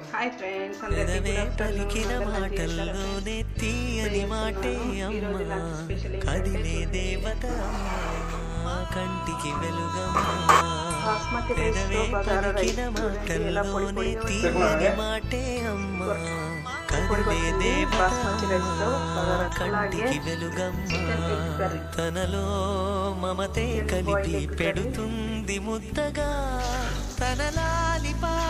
Hi friends అందరికీ. పలికిన మాటల్లోనే friends? తీయని మాటే అమ్మా. కదిలే. దేవత అమ్మా. కంటికి వెలుగమ్మా. పెదవే పలికిన మాటల్లోనే తీయని మాటే అమ్మా. కదిలే. దేవత కంటికి వెలుగమ్మా. తనలో మమతే కలిపి పెడుతుంది ముద్దగా. తన లాలి పాటలోని